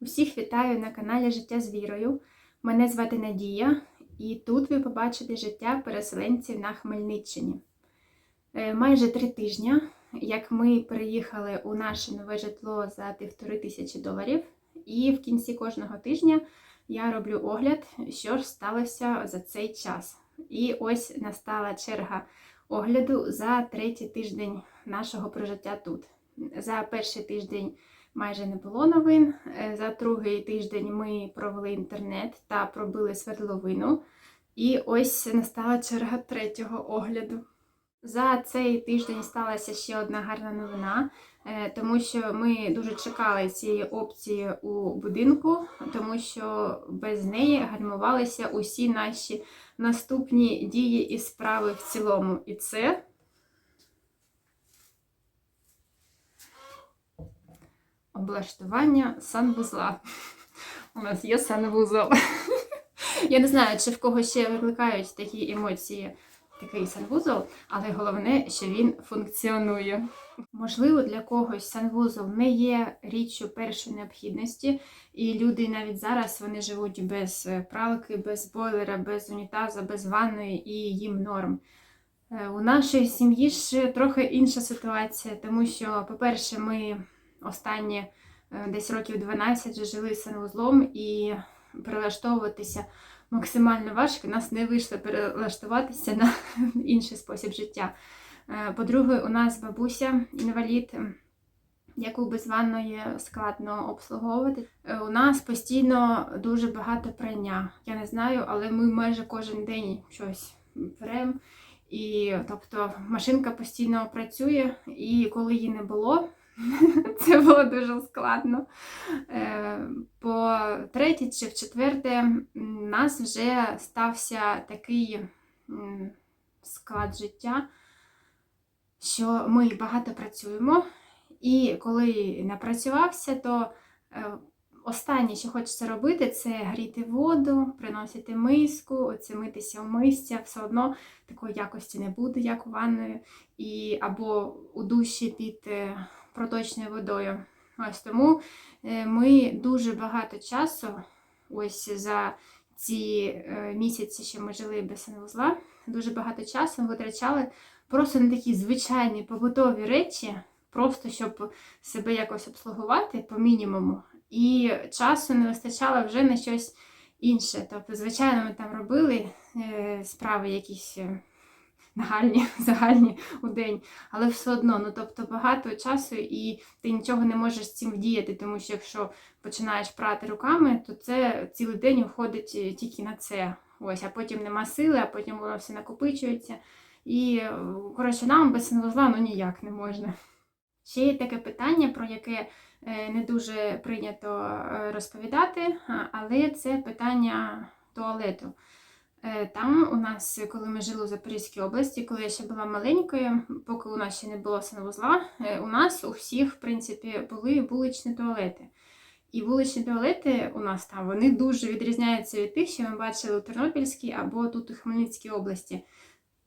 Усіх вітаю на каналі Життя з вірою. Мене звати Надія, і тут ви побачите життя переселенців на Хмельниччині. Е, Майже три тижні, як ми переїхали у наше нове житло за півтори тисячі доларів, і в кінці кожного тижня я роблю огляд, що ж сталося за цей час. І ось настала черга огляду за третій тиждень нашого прожиття тут. За перший тиждень майже не було новин. Е, За другий тиждень ми провели інтернет та пробили свердловину. І ось настала черга третього огляду. За цей тиждень сталася ще одна гарна новина, е, тому що ми дуже чекали цієї опції у будинку, тому що без неї гальмувалися усі наші наступні дії і справи в цілому. І це облаштування санвузла. У нас є санвузол. Я не знаю, чи в кого ще викликають такі емоції такий санвузол, але головне, що він функціонує. Можливо, для когось санвузол не є річчю першої необхідності, і люди навіть зараз вони живуть без е, пралки, без бойлера, без унітаза, без ванної і їм норм. Е, У нашій сім'ї ж трохи інша ситуація, тому що, по-перше, ми останні е, десь років 12 жили з санвузлом і перелаштовуватися максимально важко. Нас не вийшло перелаштуватися на інший спосіб життя. Е, По-друге, у нас бабуся інвалід, яку без ванної складно обслуговувати. Е, У нас постійно дуже багато прання. Я не знаю, але ми майже кожен день щось беремо. І тобто машинка постійно працює, і коли її не було, це було дуже складно. Е, По третє чи в четверте, у нас вже стався такий склад життя, що ми багато працюємо, і коли напрацювався, то е, останнє, що хочеться робити, це гріти воду, приносити миску, оце митися в мисці, все одно такої якості не буде, як у ванною, і або у душі під е, проточною водою. Ось тому е, ми дуже багато часу, ось за ці е, місяці, що ми жили без санвузла, дуже багато часу витрачали просто на такі звичайні побутові речі, просто щоб себе якось обслугувати по мінімуму. І часу не вистачало вже на щось інше. Тобто, звичайно, ми там робили е, справи якісь нагальні, загальні у день, але все одно, ну тобто багато часу, і ти нічого не можеш з цим вдіяти, тому що якщо починаєш прати руками, то це цілий день уходить е, тільки на це. Ось, а потім нема сили, а потім воно все накопичується. І, е, коротше, нам без санвузла ну ніяк не можна. Ще є таке питання, про яке е, не дуже прийнято розповідати, але це питання туалету. Е, Там у нас, коли ми жили у Запорізькій області, коли я ще була маленькою, поки у нас ще не було санвузла, е, у нас у всіх, в принципі, були вуличні туалети. І вуличні туалети у нас там вони дуже відрізняються від тих, що ми бачили у Тернопільській або тут у Хмельницькій області.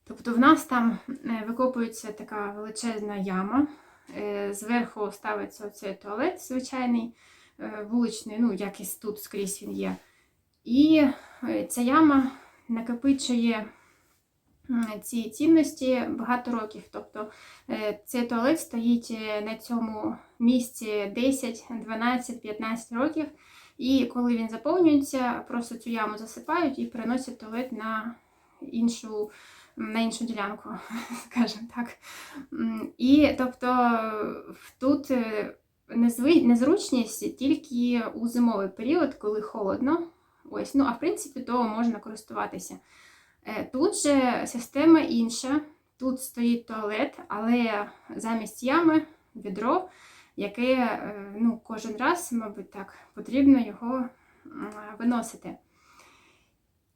Тобто в нас там е, викопується така величезна яма, зверху ставиться оцей туалет звичайний, вуличний, ну, як і тут скрізь він є. І ця яма накопичує ці цінності багато років. Тобто е, цей туалет стоїть е, на цьому місці 10, 12, 15 років. І коли він заповнюється, просто цю яму засипають і переносять туалет на іншу, на іншу ділянку, скажімо так. І тобто тут е, незручність тільки у зимовий період, коли холодно. Ось, ну а в принципі, то можна користуватися. Е, Тут же система інша. Тут стоїть туалет, але замість ями відро, яке е, ну, кожен раз, мабуть, так, потрібно його виносити.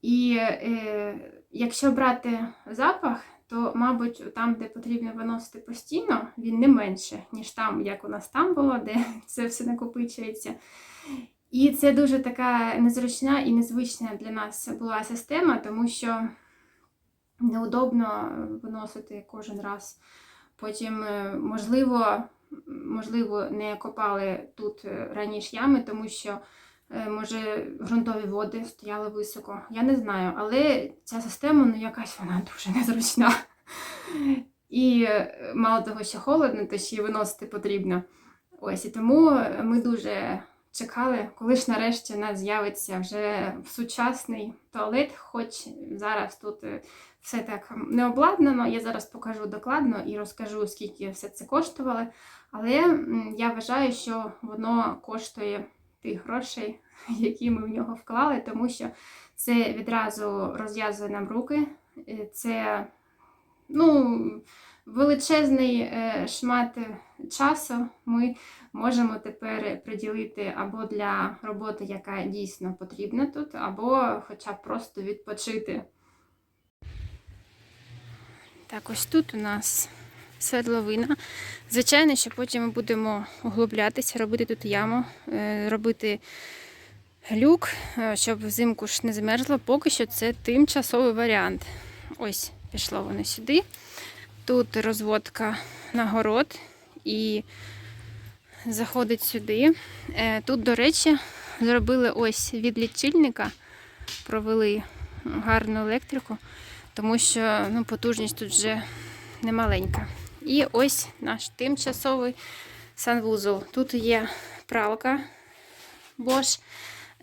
І е, якщо брати запах, то, мабуть, там, де потрібно виносити постійно, він не менше, ніж там, як у нас там було, де це все накопичується. І це дуже така незручна і незвична для нас була система, тому що неудобно виносити кожен раз. Потім, е, можливо, можливо, не копали тут е, раніше ями, тому що, е, може, ґрунтові води стояли високо. Я не знаю, але ця система, ну, якась вона дуже незручна. І мало того, що холодно, то ще й виносити потрібно. Ось і тому ми дуже чекали, коли ж нарешті у нас з'явиться вже сучасний туалет, хоч зараз тут е, все так не обладнано. Я зараз покажу докладно і розкажу, скільки все це коштувало. Але я вважаю, що воно коштує тих грошей, які ми в нього вклали, тому що це відразу розв'язує нам руки. Е, Це ну, величезний е, шмат часу ми можемо тепер приділити або для роботи, яка дійсно потрібна тут, або хоча б просто відпочити. Так, ось тут у нас свердловина. Звичайно, що потім ми будемо углублятися, робити тут яму, е, робити люк, е, щоб взимку ж не змерзло. Поки що це тимчасовий варіант. Ось пішло воно сюди. Тут розводка на город і заходить сюди. Е, Тут, до речі, зробили ось від лічильника, провели гарну електрику, тому що ну, потужність тут вже немаленька. І ось наш тимчасовий санвузол. Тут є пралка Bosch.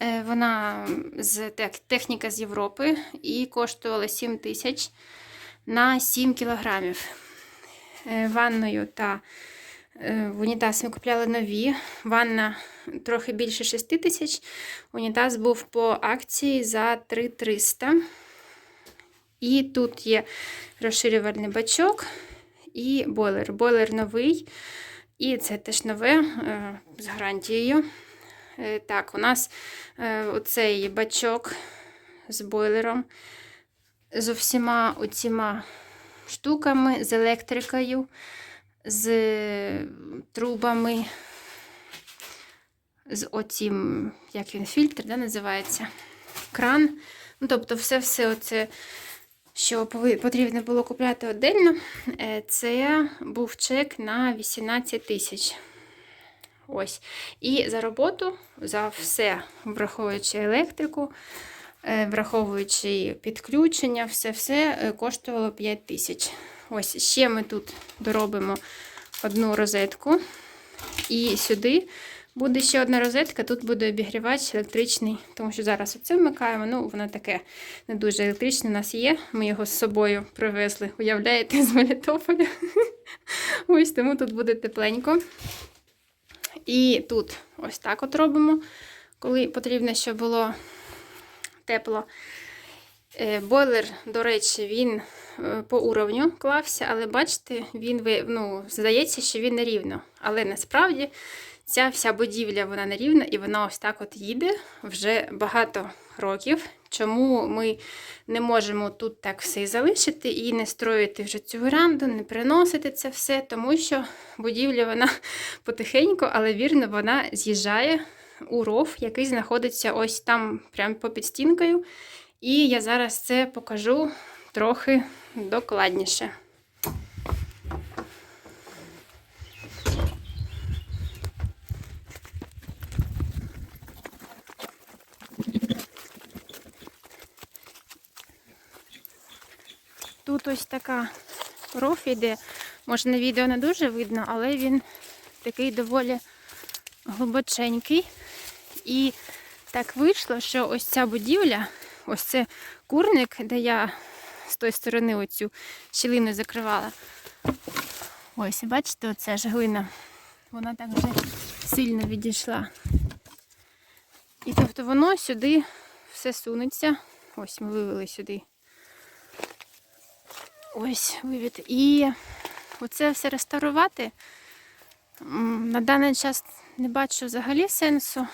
Е, Вона з техніка з Європи і коштувала 7 тисяч на 7 кілограмів. Е, Ванною та е, в унітаз ми купляли нові. Ванна трохи більше 6 тисяч. Унітаз був по акції за 3300. І тут є розширювальний бачок і бойлер. Бойлер новий. І це теж нове е, з гарантією. Так, у нас оцей бачок з бойлером, з усіма оціма штуками, з електрикою, з трубами, з оцім, як він, фільтр, да, називається, кран. Ну, тобто, все-все оце, що потрібно було купляти отдельно, е, це був чек на 18 тисяч. Ось. І за роботу, за все, враховуючи електрику, враховуючи підключення, все-все е, коштувало 5 тисяч. Ось ще ми тут доробимо одну розетку. І сюди буде ще одна розетка, тут буде обігрівач електричний, тому що зараз оце вмикаємо. Ну, воно таке не дуже електричне у нас є. Ми його з собою привезли, уявляєте, з Мелітополя. Ось тому тут буде тепленько. І тут ось так от робимо, коли потрібно, щоб було тепло. Е, Бойлер, до речі, він е, по уровню клався, але бачите, він ну, здається, що він нерівно. Але насправді ця вся будівля вона нерівна і вона ось так от їде вже багато років. Чому ми не можемо тут так все і залишити і не строїти вже цю веранду, не приносити це все, тому що будівля вона потихеньку, але вірно, вона з'їжджає у ров, який знаходиться ось там, прямо попід стінкою. І я зараз це покажу трохи докладніше. Тут ось така ров іде. Може на відео не дуже видно, але він такий доволі глибоченький. І так вийшло, що ось ця будівля, ось це курник, де я з тої сторони оцю щілину закривала. Ось, бачите, оця ж глина. Вона так вже сильно відійшла. І тобто воно сюди все сунеться. Ось ми вивели сюди. Ось вивід. І оце все реставрувати. На даний час не бачу взагалі сенсу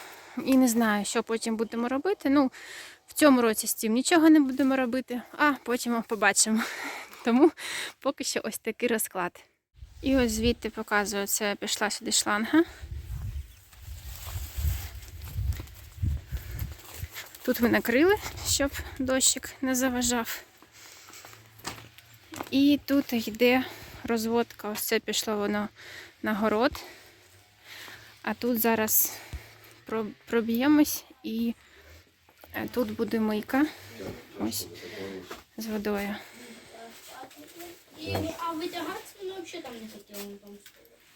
і не знаю, що потім будемо робити. Ну, в цьому році з цим нічого не будемо робити, а потім побачимо. Тому поки що ось такий розклад. І ось звідти показую, це пішла сюди шланга. Тут ми накрили, щоб дощик не заважав. І тут йде розводка. Ось це пішло воно на город. А тут зараз проб'ємось і е, тут буде мийка. Ось з водою. И, а вытягаться мы вообще там не хотели. мы там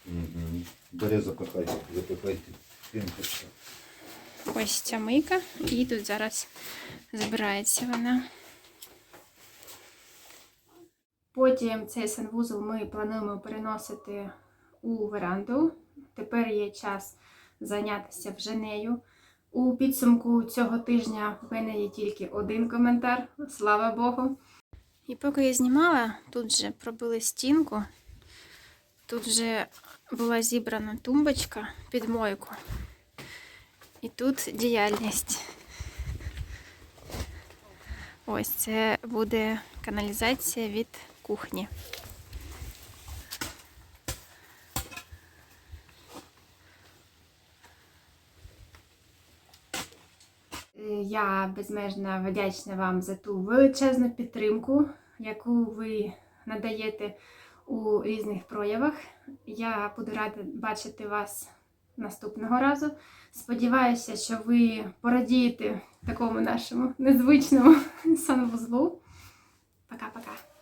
Угу. Бери, запихайте, запихайте. Пінка. Ось ця мийка, і тут зараз збирається вона. Потім цей санвузол ми плануємо переносити у веранду. Тепер є час зайнятися вже нею. У підсумку цього тижня в мене є тільки один коментар, слава Богу. І поки я знімала, тут вже пробили стінку. Тут вже була зібрана тумбочка під мойку. І тут діяльність. Ось це буде каналізація від кухні. Е, Я безмежно вдячна вам за ту величезну підтримку, яку ви надаєте у різних проявах. Я буду рада бачити вас наступного разу. Сподіваюся, що ви порадієте такому нашому незвичному санвузлу. Пока-пока.